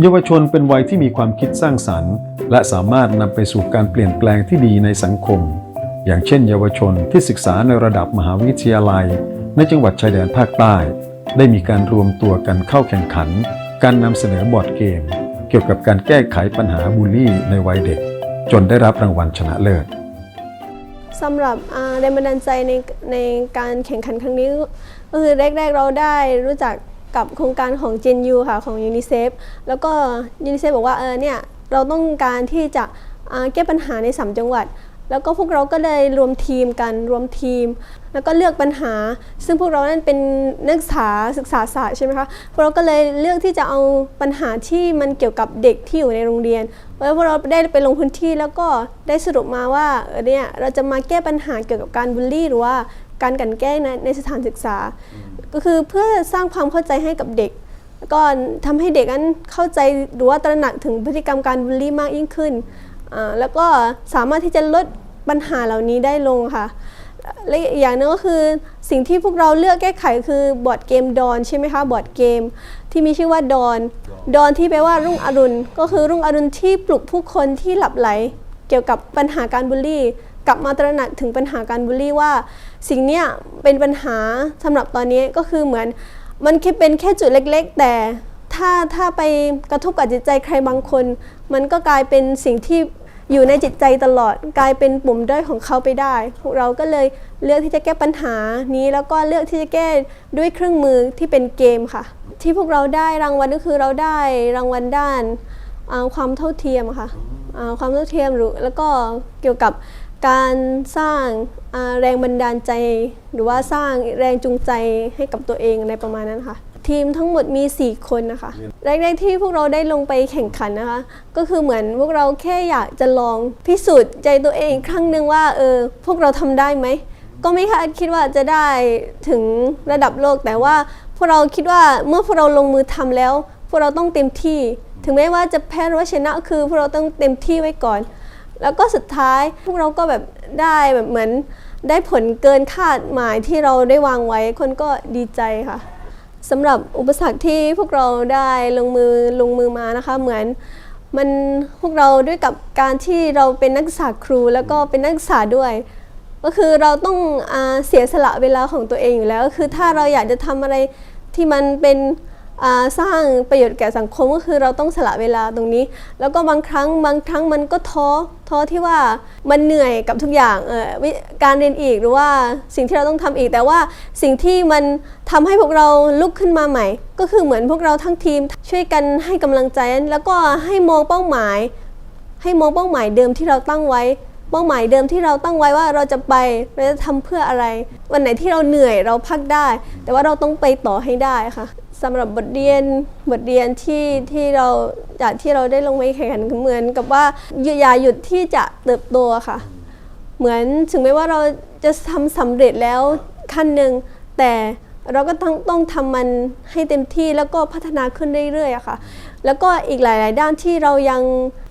เยาวชนเป็นวัยที่มีความคิดสร้างสรรค์ และสามารถนำไปสู่การเปลี่ยนแปลงที่ดีในสังคม อย่างเช่น เยาวชนที่ศึกษาในระดับมหาวิทยาลัย ในจังหวัดชายแดนภาคใต้ ได้มีการรวมตัวกันเข้าแข่งขัน การนำเสนอบอร์ดเกม เกี่ยวกับการแก้ไขปัญหาบูลลี่ในวัยเด็ก จนได้รับรางวัลชนะเลิศสำหรับแรงบันดาลใจในในการแข่งขันครั้งนี้ ก็คือแรกๆเราได้รู้จักกับโครงการของ Gen U ค่ะของยูนิเซฟแล้วก็ยูนิเซฟบอกว่าเออเนี่ยเราต้องการที่จะแก้ปัญหาใน3จังหวัด แล้วก็พวกเราก็เลยรวมทีมกันรวมทีม แล้วก็เลือกปัญหา ซึ่งพวกเรานั้นเป็นนักศึกษาศึกษาศาสตร์ใช่ไหมคะพวกเราก็เลยเลือกที่จะเอาปัญหาที่มันเกี่ยวกับเด็กที่อยู่ในโรงเรียนแล้วพวกเราได้ไปลงพื้นที่แล้วก็ได้สรุปมาว่าเออเนี่ยเราจะมาแก้ปัญหาเกี่ยวกับการบูลลี่หรือว่า การกลันแกล้งในในสถานศึกษา ก็คือเพื่อสร้างความเข้าใจให้กับเด็กแล้วก็ทำให้เด็กนั้นเข้าใจหรือว่าตระหนักถึงพฤติกรรมการบูลลี่มากยิ่งขึ้นอ่าแล้วก็สามารถที่จะลดปัญหาเหล่านี้ได้ลงค่ะ และอีกอย่างหนึงก็คือสิ่งที่พวกเราเลือกแก้ไขคือบอร์ดเกมดอนใช่ไหมคะบอร์ดเกม ที่มีชื่อว่าดอนดอนที่แปลว่ารุ่งอรุณ ก็คือรุ่งอรุณที่ปลุกผู้คนที่หลับไหล เกี่ยวกับปัญหาการบูลลี่ กลับมาตระหนักถึงปัญหาการบูลลี่ว่า สิ่งเนี้ยเป็นปัญหาสำหรับตอนนี้ก็คือเหมือนมันแค่เป็นแค่จุดเล็ก ๆ แต่ถ้าถ้าไปกระทบกับจิตใจใครบางคน มันก็กลายเป็นสิ่งที่อยู่ในจิตใจตลอด กลายเป็นปุ่มด้อยของเขาไปได้พวกเราก็เลยเลือกที่จะแก้ปัญหานี้ แล้วก็เลือกที่จะแก้ด้วยเครื่องมือที่เป็นเกมค่ะ ที่พวกเราได้รางวัลก็คือเราได้รางวัลด้านความเท่าเทียมค่ะความเท่าเทียมหรือแล้วก็เกี่ยวกับ การสร้างแรงบันดาลใจ หรือว่าสร้างแรงจูงใจให้กับตัวเองในประมาณนั้นค่ะ ทีมทั้งหมดมี 4 คนนะคะ แรกๆที่พวกเราได้ลงไปแข่งขันนะคะ ก็คือเหมือนพวกเราแค่อยากจะลองพิสูจน์ใจตัวเองครั้งหนึ่งว่าเออพวกเราทำได้ไหมก็ไม่คาดคิดว่าจะได้ถึงระดับโลก แต่ว่าพวกเราคิดว่าเมื่อพวกเราลงมือทำแล้ว พวกเราต้องเต็มที่ ถึงแม้ว่าจะแพ้หรือว่าชนะคือพวกเราต้องเต็มที่ไว้ก่อน แล้วก็สุดท้ายพวกเราก็แบบได้แบบเหมือนได้ผลเกินคาดหมายที่เราได้วางไว้คนก็ดีใจค่ะสำหรับอุปสรรคที่พวกเราได้ลงมือลงมือมานะคะ เหมือนมันพวกเราด้วยกับการที่เราเป็นนักศึกษาครูแล้วก็เป็นนักศึกษาด้วย ก็คือเราต้องอเสียสละเวลาของตัวเองอยู่แล้ว คือถ้าเราอยากจะทำอะไรที่มันเป็น สร้างประโยชน์แก่สังคมก็คือเราต้องสละเวลาตรงนี้ แล้วก็บางครั้งบางครั้งมันก็ท้อท้อที่ว่ามันเหนื่อยกับทุกอย่างการเรียนอีกหรือว่าสิ่งที่เราต้องทำอีก แต่ว่าสิ่งที่มันทำให้พวกเราลุกขึ้นมาใหม่ ก็คือเหมือนพวกเราทั้งทีมช่วยกันให้กำลังใจ แล้วก็ให้มองเป้าหมาย ให้มองเป้าหมายเดิมที่เราตั้งไว้เป้าหมายเดิมที่เราตั้งไว้ว่าเราจะไปเราจะทำเพื่ออะไร วันไหนที่เราเหนื่อยเราพักได้ แต่ว่าเราต้องไปต่อให้ได้ค่ะ สำหรับบทเรียนบทเรียนที่ที่เราจากที่เราได้ลงไปแข่งขันเหมือนกับว่าอย่าหยุดที่จะเติบโตค่ะ เหมือนถึงแม้ว่าเราจะทำสำเร็จแล้วขั้นหนึ่งแต่เราก็ต้องต้องทำมันให้เต็มที่แล้วก็พัฒนาขึ้นเรื่อยๆอะค่ะ แล้วก็อีกหลาย ๆ ด้านที่เรายัง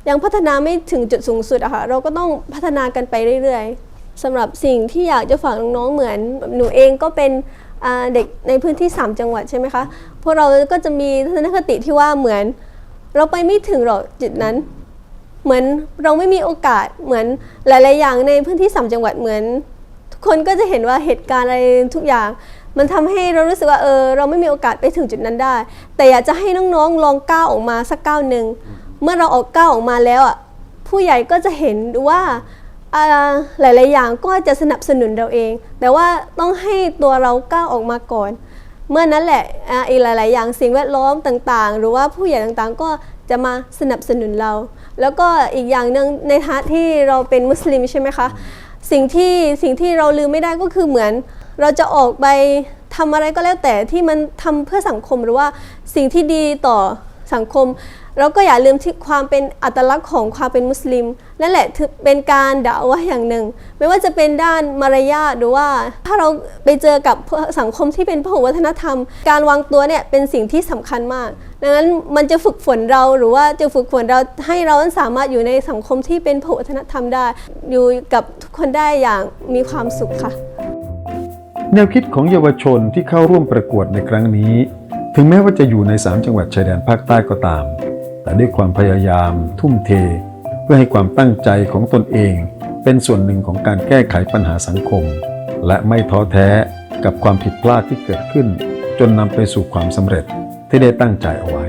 ยังพัฒนาไม่ถึงจุดสูงสุดอะค่ะ เราก็ต้องพัฒนากันไปเรื่อยๆสำหรับสิ่งที่อยากจะฝากน้องๆเหมือน หนูเองก็เป็น เด็กในพื้นที่ 3 จังหวัดใช่ไหมคะ พวกเราก็จะมีทัศนคติที่ว่าเหมือน เราไปไม่ถึงหรอกจุดนั้น เหมือนเราไม่มีโอกาสเหมือนหลาย ๆ อย่างในพื้นที่สามจังหวัดเหมือน ทุกคนก็จะเห็นว่าเหตุการณ์อะไรทุกอย่าง มันทำให้เรารู้สึกว่าเออเราไม่มีโอกาสไปถึงจุดนั้นได้ แต่อยากจะให้น้อง ๆ ลองก้าวออกมาสักก้าวหนึ่งเมื่อเราออกก้าวออกมาแล้วอะผู้ใหญ่ก็จะเห็นว่า หลาย ๆ อย่างก็จะสนับสนุนเราเอง แต่ว่าต้องให้ตัวเราก้าวออกมาก่อน เมื่อนั้นแหละอีกหลาย ๆ อย่างสิ่งแวดล้อมต่าง ๆ หรือว่าผู้ใหญ่ต่าง ๆ ก็จะมาสนับสนุนเรา แล้วก็อีกอย่างหนึ่งในฐานะที่เราเป็นมุสลิมใช่ไหมคะ สิ่งที่สิ่งที่เราลืมไม่ได้ก็คือเหมือน เราจะออกไปทำอะไรก็แล้วแต่ที่มันทำเพื่อสังคมหรือว่าสิ่งที่ดีต่อ สังคม เราก็อย่าลืมที่ความเป็นอัตลักษณ์ของความเป็นมุสลิมนั่นแหละถือเป็นการด่าว่าอย่างหนึ่ง ไม่ว่าจะเป็นด้านมารยาทหรือว่า ถ้าเราไปเจอกับสังคมที่เป็นพหุวัฒนธรรม การวางตัวเนี่ยเป็นสิ่งที่สำคัญมาก ดังนั้นมันจะฝึกฝนเราหรือว่าจะฝึกฝนเราให้เราสามารถอยู่ในสังคมที่เป็นพหุวัฒนธรรมได้ อยู่กับทุกคนได้อย่างมีความสุขค่ะแนวคิดของเยาวชนที่เข้าร่วมประกวดในครั้งนี้ ถึงแม้ว่าจะอยู่ใน 3 จังหวัดชายแดนภาคใต้ก็ตาม แต่ด้วยความพยายาม ทุ่มเท เพื่อให้ความตั้งใจของตนเอง เป็นส่วนหนึ่งของการแก้ไขปัญหาสังคม และไม่ท้อแท้กับความผิดพลาดที่เกิดขึ้น จนนำไปสู่ความสำเร็จที่ได้ตั้งใจเอาไว้